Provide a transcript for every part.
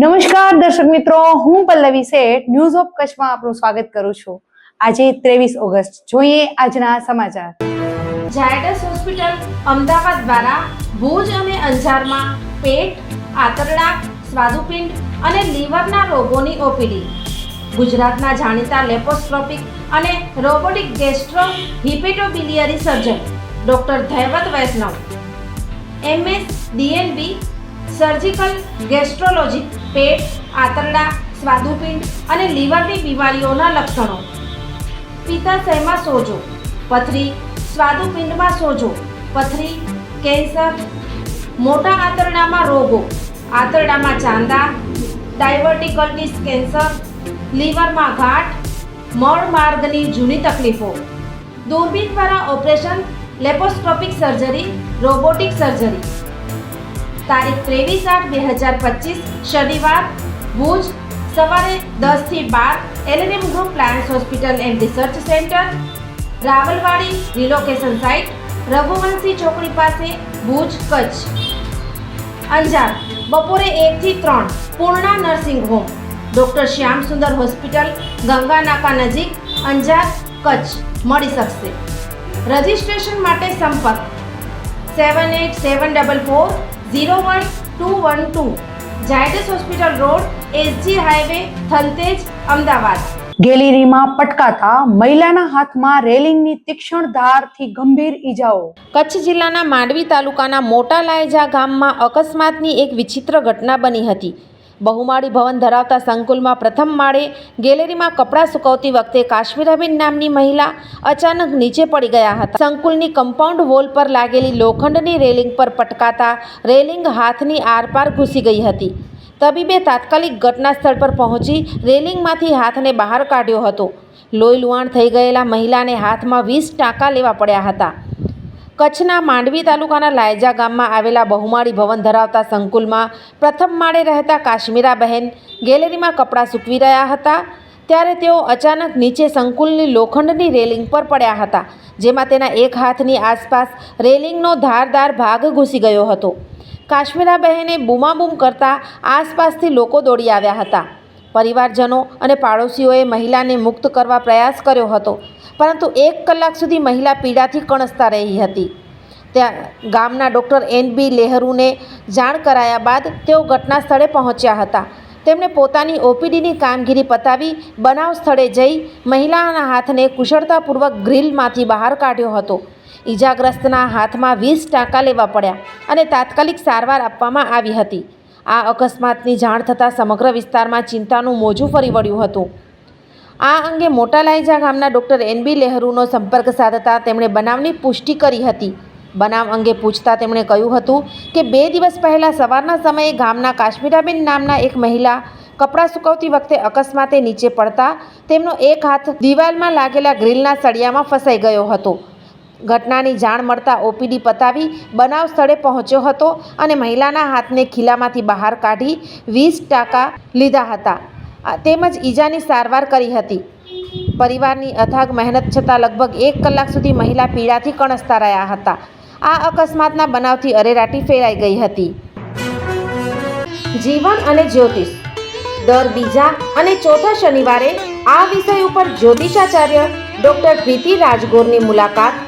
નમસ્કાર, દર્શક મિત્રો. હું પલ્લવી શેઠ ન્યૂઝ ઓફ કચ્છમાં આપનું સ્વાગત કરું છું. આજે ત્રેવીસ ઓગસ્ટ. જોઈએ આજના સમાચાર. ઝાયડસ હોસ્પિટલ અમદાવાદ દ્વારા ભુજ અને અંજારમાં પેટ આંતરડા સ્વાદુપિંડ અને લીવરના રોગોની ઓપીડી. ગુજરાતના જાણીતા લેપોસ્કોપિક અને robotic gastro hepatobiliary surgeon doctor Dhaivat Vaishnav. MS DNB surgical gastrology પેટ, આંતરડા, સ્વાદુપિંડ અને લીવરની બીમારીઓના લક્ષણો. પિત્તાશયમાં સોજો? પથરી, સ્વાદુપિંડમાં સોજો. પથરી, કેન્સર, મોટા આંતરડામાં રોગો. આંતરડામાં ચાંદા ડાયવર્ટિકલ્ટીસ કેન્સર લીવરમાં ગાંઠ મળ માર્ગની જૂની તકલીફો. દૂરબીન દ્વારા operation, laparoscopic surgery, robotic surgery. તારીખ ત્રેવીસ આઠ બે હજાર પચીસ, શનિવાર, ભુજ, સવારે દસથી બાર LNM group plans hospital and research centre Rawalwadi relocation site Raghuvanshi ચોકડી પાસે, ભુજ, કચ્છ. અંજાર, બપોરે એકથી ત્રણ, Purna nursing home, doctor Shyam Sundar hospital, Ganga નાકા નજીક, અંજાર, કચ્છ. મળી શકશે. રજિસ્ટ્રેશન માટે સંપર્ક seven eight seven double four zero one two one two Zydus hospital road SG highway Thaltej Ahmedabad. ગેલેરીમાં પટકાતા મહિલાના હાથમાં રેલિંગની તીક્ષ્ણ ધારથી ગંભીર ઈજાઓ. કચ્છ જિલ્લાના માંડવી તાલુકાના મોટા લાયજા ગામમાં અકસ્માતની એક વિચિત્ર ઘટના બની હતી. બહુમાળી ભવન ધરાવતા સંકુલમાં પ્રથમ માળે ગેલેરીમાં કપડાં સુકવતી વખતે કાશ્મીરાબેન નામની મહિલા અચાનક નીચે પડી ગયા હતા. સંકુલની કમ્પાઉન્ડ વોલ પર લાગેલી લોખંડની રેલિંગ પર પટકાતા રેલિંગ હાથની આરપાર ઘૂસી ગઈ હતી. તબીબે તાત્કાલિક ઘટના સ્થળ પર પહોંચી રેલિંગમાંથી હાથને બહાર કાઢ્યો હતો. લોહી લુહાણ થઈ ગયેલા મહિલાને હાથમાં વીસ ટાંકા લેવા પડ્યા હતા. કચ્છના માંડવી તાલુકાના લાયજા ગામમાં આવેલા બહુમાળી ભવન ધરાવતા સંકુલમાં પ્રથમ માળે રહેતા કાશ્મીરા બહેન ગેલેરીમાં કપડાં સૂકવી રહ્યા હતા. ત્યારે તેઓ અચાનક નીચે સંકુલની લોખંડની રેલિંગ પર પડ્યા હતા, જેમાં તેના એક હાથની આસપાસ રેલિંગનો ધારદાર ભાગ ઘૂસી ગયો હતો. કાશ્મીરા બહેને બૂમાબૂમ કરતા આસપાસથી લોકો દોડી આવ્યા હતા. પરિવારજનો અને પાડોશીઓએ મહિલાને મુક્ત કરવા પ્રયાસ કર્યો હતો. પરંતુ એક કલાક સુધી મહિલા પીડાથી કણસતા રહી હતી. ત્યાં ગામના ડૉક્ટર એન બી લેહરુને જાણ કરાયા બાદ તેઓ ઘટના સ્થળે પહોંચ્યા હતા. તેમણે પોતાની ઓપીડીની કામગીરી પતાવી બનાવ સ્થળે જઈ મહિલાના હાથને કુશળતાપૂર્વક ગ્રીલમાંથી બહાર કાઢ્યો હતો. ઈજાગ્રસ્તના હાથમાં વીસ ટાંકા લેવા પડ્યા અને તાત્કાલિક સારવાર આપવામાં આવી હતી. આ અકસ્માતની જાણ થતાં સમગ્ર વિસ્તારમાં ચિંતાનું મોજું ફરી વળ્યું હતું. આ અંગે મોટા લાયજા ગામના ડૉક્ટર એન બી લહેરુનો સંપર્ક સાધતા તેમણે બનાવની પુષ્ટિ કરી હતી. બનાવ અંગે પૂછતા તેમણે કહ્યું હતું કે બે દિવસ પહેલાં સવારના સમયે ગામના કાશ્મીરાબેન નામના એક મહિલા કપડાં સુકવતી વખતે અકસ્માતે નીચે પડતા તેમનો એક હાથ દિવાલમાં લાગેલા ગ્રીલના સળિયામાં ફસાઈ ગયો હતો. ઘટનાની જાણ મળતા ઓપીડી પતાવી બનાવ સ્થળે પહોંચ્યો હતો અને મહિલાના હાથને ખીલામાંથી બહાર કાઢી વીસ ટાંકા લીધા હતા. તેમજ ઈજાની સારવાર કરી હતી. પરિવારની અથાગ મહેનત છતાં લગભગ એક કલાક સુધી મહિલા પીડાથી કણસતા રહ્યા હતા. આ અકસ્માતના બનાવથી અરેરાટી ફેરાઈ ગઈ હતી. જીવન અને જ્યોતિષ. દર બીજા અને ચોથા શનિવારે આ વિષય ઉપર જ્યોતિષાચાર્ય ડૉક્ટર પ્રીતિ રાજગોરની મુલાકાત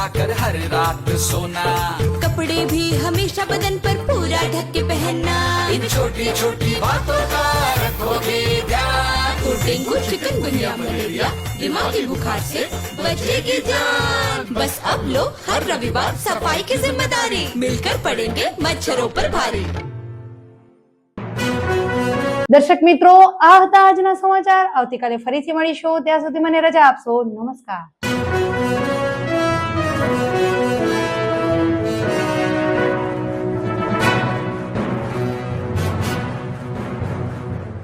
दोस्त लगाकर हर रात सोना कपड़े भी हमेशा बदन पर पूरा ढक के पहनना इन छोटी छोटी बातों का रखोगे ध्यान डेंगू चिकनगुनिया मलेरिया दिमागी बुखार से बचेगी जान बस अब लो हर रविवार सफाई की जिम्मेदारी मिलकर पड़ेंगे मच्छरों पर भारी દર્શક મિત્રો આ હતા આજના સમાચાર આવતીકાલે ફરીથી મળીશું ત્યાં સુધી મને રજા આપશો નમસ્કાર Música